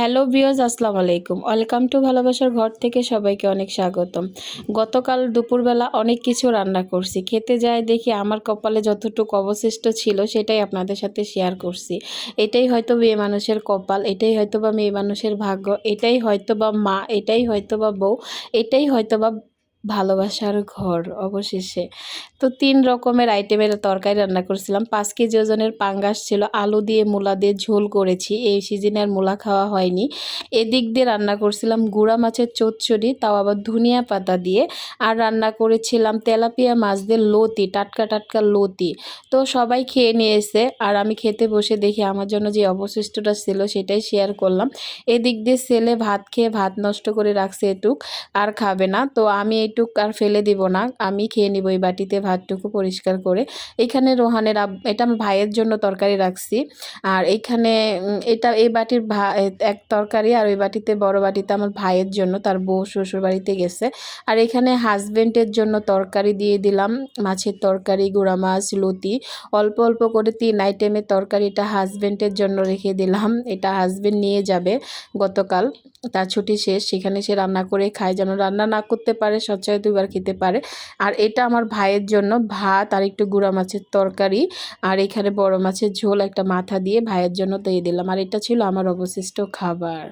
Hello বিয়জ আসসালামু আলাইকুম। Welcome to ভালোবাসার ঘর থেকে সবাইকে অনেক স্বাগতম। গতকাল দুপুরবেলা অনেক কিছু রান্না করছি। খেতে যায় দেখি আমার কপালে যতটুকু অবশিষ্ট ছিল সেটাই আপনাদের সাথে শেয়ার করছি। এটাই হয়তো মেয়ে মানুষের কপাল, এটাই হয়তো বা মেয়ে মানুষের ভাগ্য, এটাই হয়তো বা মা, এটাই হয়তো বা বউ, এটাই হয়তো বা ভালোবাসার ঘর অবশেষে। তো তিন রকমের আইটেমের তরকারি রান্না করেছিলাম। পাঁচ কেজি ওজনের পাঙ্গাস ছিল, আলু দিয়ে মূলা দিয়ে ঝোল করেছি। এই সিজনে আর মূলা খাওয়া হয়নি। এদিক দিয়ে রান্না করছিলাম গুঁড়া মাছের চচ্চড়ি, তাও আবার ধনিয়া পাতা দিয়ে। আর রান্না করেছিলাম তেলাপিয়া মাছ দিয়ে লতি, টাটকা টাটকা লতি। তো সবাই খেয়ে নিয়েছে। আর আমি খেতে বসে দেখি আমার জন্য যে অবশিষ্টটা ছিল সেটাই শেয়ার করলাম। এদিক দিয়ে ছেলে ভাত খেয়ে ভাত নষ্ট করে রাখছে এটুক, আর খাবে না। তো আমি এইটুক আর ফেলে দিব না। আমি খেয়ে নিব এই বাটিতে ভাতটুকু পরিষ্কার করে। এখানে রোহানের এটা আমার ভাইয়ের জন্য তরকারি রাখছি। আর এইখানে এটা এই বাটির ভা এক তরকারি আর ওই বাটিতে বড় বাটিতে আমার ভাইয়ের জন্য, তার বউ শ্বশুর বাড়িতে গেছে। আর এখানে হাজবেন্ডের জন্য তরকারি দিয়ে দিলাম। মাছের তরকারি, গুঁড়া মাছ, লতি। অল্প অল্প করে তিন আইটেমের তরকারি এটা হাজবেন্ডের জন্য রেখে দিলাম। এটা হাজবেন্ড নিয়ে যাবে গতকাল। তার ছুটি শেষ, সেখানে সে রান্না করে খায় যেন রান্না না করতে পারে সচ্ছয় দুবার খেতে পারে। আর এটা আমার ভাইয়ের জন্য ভাত আর একটু গুঁড়া মাছের তরকারি আর এখানে বড় মাছের ঝোল একটা মাথা দিয়ে ভাইয়ের জন্য দিয়ে দিলাম। আর এটা ছিল আমার অবশিষ্ট খাবার।